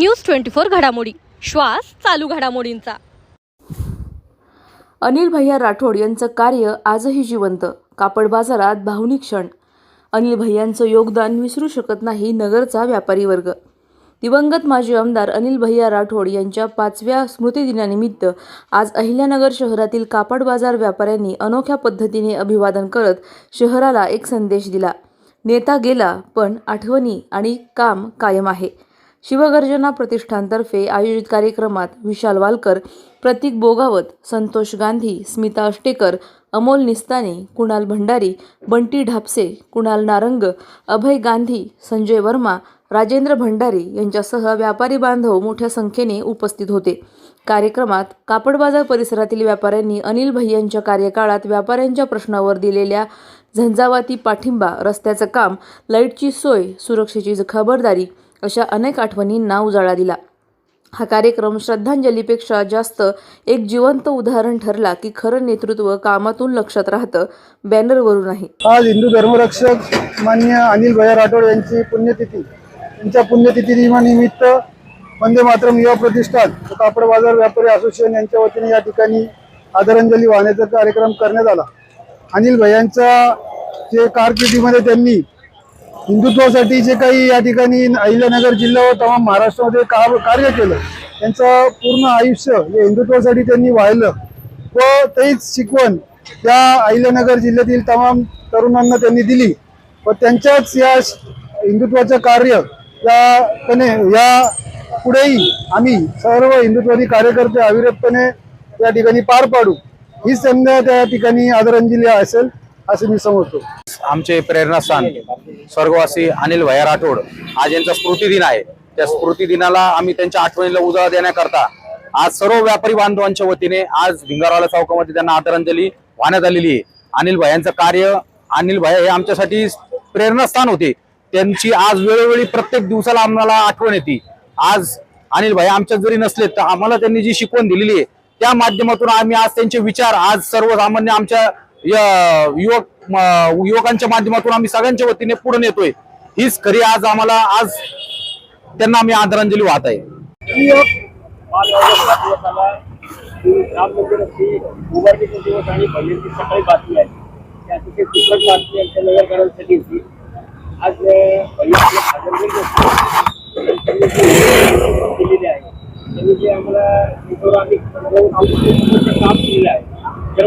News twenty four घडामोडी. श्वास चालू घडामोडींचा. अनिल भैया राठोड यांचं कार्य आजही जिवंत. कापड बाजारात भावनिक क्षण. अनिल भैयांचं योगदान विसरू शकत नाही नगरचा व्यापारी वर्ग. दिवंगत माजी आमदार अनिल भैया राठोड यांच्या पाचव्या स्मृतिदिनानिमित्त आज अहिल्यानगर शहरातील कापड बाजार व्यापाऱ्यांनी अनोख्या पद्धतीने अभिवादन करत शहराला एक संदेश दिला. नेता गेला पण आठवणी आणि काम कायम आहे. शिवगर्जना प्रतिष्ठानतर्फे आयोजित कार्यक्रमात विशाल वालकर प्रतीक बोगावत संतोष गांधी स्मिता अष्टेकर अमोल निस्ताने कुणाल भंडारी बंटी ढापसे कुणाल नारंग अभय गांधी संजय वर्मा राजेंद्र भंडारी यांच्यासह व्यापारी बांधव मोठ्या संख्येने उपस्थित होते. कार्यक्रमात कापड बाजार परिसरातील व्यापाऱ्यांनी अनिल भैयांच्या कार्यकाळात व्यापाऱ्यांच्या प्रश्नावर दिलेल्या झंझावाती पाठिंबा रस्त्याचं काम लाईटची सोय सुरक्षेची खबरदारी अशा अनेक आठवणींना उजाळा दिला. हा कार्यक्रम श्रद्धांजलीपेक्षा जास्त एक जिवंत उदाहरण ठरला की खरं नेतृत्व कामातून लक्षात राहतं बॅनरवरून नाही. आज हिंदू धर्मरक्षक मान्य अनिल भैया राठोड यांची पुण्यतिथी. त्यांच्या पुण्यतिथी निमानिमित्त वंदे मातरम युवा प्रतिष्ठान कापड बाजार व्यापारी असोसिएशन यांच्या वतीने या ठिकाणी आदरांजली वाहण्याचा कार्यक्रम करण्यात आला. अनिल भैयांच्या जे कारकिर्दीमध्ये त्यांनी हिंदुत्वासाठी जे काही या ठिकाणी अहिल्यानगर जिल्हा व तमाम महाराष्ट्रामध्ये का कार्य केलं त्यांचं पूर्ण आयुष्य हे हिंदुत्वासाठी त्यांनी वाहिलं व तेच शिकवण त्या अहिल्यानगर जिल्ह्यातील तमाम तरुणांना त्यांनी दिली. व त्यांच्याच या हिंदुत्वाचं कार्य यापणे या पुढेही आम्ही सर्व हिंदुत्वादी कार्यकर्ते अविरतपणे या ठिकाणी पार पाडू. हीच त्यांना त्या ठिकाणी आदरांजली असेल असं मी समजतो. आमचे प्रेरणास्थान स्वर्गवासी अनिल भैया राठोड. आज यांचा स्मृती दिन आहे. त्या स्मृती दिनाला आम्ही त्यांच्या आठवणीला उजाळा देण्याकरता आज सर्व व्यापारी बांधवांच्या वतीने आज भिंगारवाला चौकामध्ये त्यांना आदरांजली वाहण्यात आलेली आहे. अनिल भैयांचं कार्य अनिल भैया हे आमच्यासाठी प्रेरणास्थान होते. त्यांची आज वेळोवेळी प्रत्येक दिवसाला आम्हाला आठवण येते. आज अनिल भाई आमच्यात जरी नसले तर आम्हाला त्यांनी जी शिकवण दिलेली आहे त्या माध्यमातून आम्ही आज त्यांचे विचार आज सर्वसामान्य आमच्या युवक युवकांच्या माध्यमातून आम्ही सगळ्यांच्या वतीने पुढे नेतोय. हीच खरी आज आम्हाला आज त्यांना आम्ही आदरांजली वाहत आहे राम मंदिराची उभारणीचा दिवस आणि पहिल्यांची सकाळी बातमी आहे ती अतिशय बातमी आमच्या नगरकरांसाठी होती आज केलेली आहे त्यांनी जे आम्हाला आम्ही काम केलेलं आहे त्या